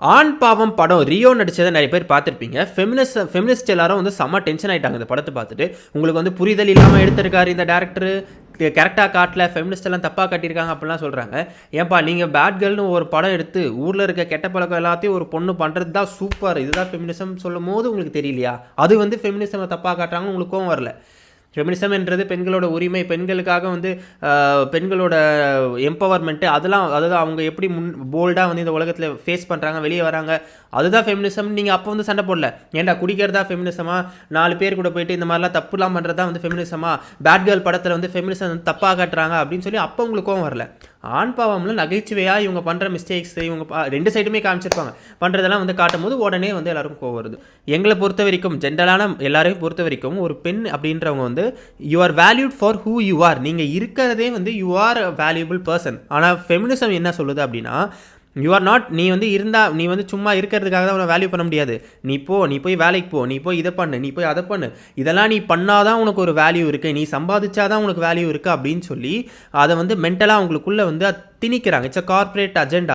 ஆண் பாவம் படம் ரியோ நடித்ததை நிறைய பேர் பார்த்துருப்பீங்க. ஃபெமினிஸ்ட் ஃபெமினிஸ்ட் எல்லாரும் வந்து செம்ம டென்ஷன் ஆயிட்டாங்க இந்த படத்தை பார்த்துட்டு. உங்களுக்கு வந்து புரிதல் இல்லாமல் எடுத்திருக்காரு இந்த டேரக்டர் கரெக்டாக காட்டல ஃபெமினிஸ்ட் எல்லாம் தப்பாக காட்டியிருக்காங்க அப்படிலாம் சொல்கிறாங்க ஏன்பா நீங்கள் பேட் கேர்ள்னு ஒரு படம் எடுத்து ஊரில் இருக்க கெட்ட பழக்கம் எல்லாத்தையும் ஒரு பொண்ணு பண்ணுறது தான் சூப்பர் இதுதான் ஃபெமினிசம் சொல்லும் போது உங்களுக்கு தெரியலையா? அது வந்து ஃபெமினிசம் தப்பாக காட்டுறாங்கன்னு உங்களுக்கும் வரல. ஃபெமினிசம் என்றது பெண்களோட உரிமை பெண்களுக்காக வந்து பெண்களோட எம்பவர்மெண்ட்டு அதெல்லாம் அதாவது அவங்க எப்படி முன் போல்டாக வந்து இந்த உலகத்தில் ஃபேஸ் பண்ணுறாங்க வெளியே வராங்க அதுதான் ஃபெமினிசம் நீங்கள் அப்போ வந்து சண்டை போடல. ஏன்டா குடிக்கிறதா ஃபெமினிசமாக நாலு பேர் கூட போயிட்டு இந்த மாதிரிலாம் தப்புலாம் பண்ணுறதா வந்து ஃபெமினிசமாக பேட் கேர்ள் படத்தில் வந்து ஃபெமினிசம் வந்து தப்பாக காட்டுறாங்க அப்படின்னு சொல்லி அப்போ உங்களுக்கு வரல. ஆண் பாவம்ல நகைச்சுவையாக இவங்க பண்ணுற மிஸ்டேக்ஸ் இவங்க ரெண்டு சைடுமே காமிச்சிருப்பாங்க. பண்ணுறதெல்லாம் வந்து காட்டும் போது உடனே வந்து எல்லாருக்கும் கோவம் வருது. எங்களை பொறுத்த வரைக்கும் ஜென்ரலான எல்லாரையும் பொறுத்த வரைக்கும் ஒரு பெண் அப்படின்றவங்க வந்து you are valued for who you are நீங்கள் இருக்கிறதே வந்து யூ ஆர் வேல்யூபிள் பர்சன் ஆனால் ஃபெமினிசம் என்ன சொல்லுது அப்படின்னா யூ ஆர் நாட் நீ வந்து இருந்தால் நீ வந்து சும்மா இருக்கிறதுக்காக தான் உன்னை வேல்யூ பண்ண முடியாது. நீ போ நீ போய் வேலைக்கு போ நீ போய் இதை பண்ணு நீ போய் அதை பண்ணு. இதெல்லாம் நீ பண்ணாதான் உனக்கு ஒரு வேல்யூ இருக்குது நீ சம்பாதிச்சாதான் உனக்கு வேல்யூ இருக்குது அப்படின்னு சொல்லி அதை வந்து மென்டலாக அவங்களுக்குள்ளே வந்து திணிக்கிறாங்க. It's a corporate agenda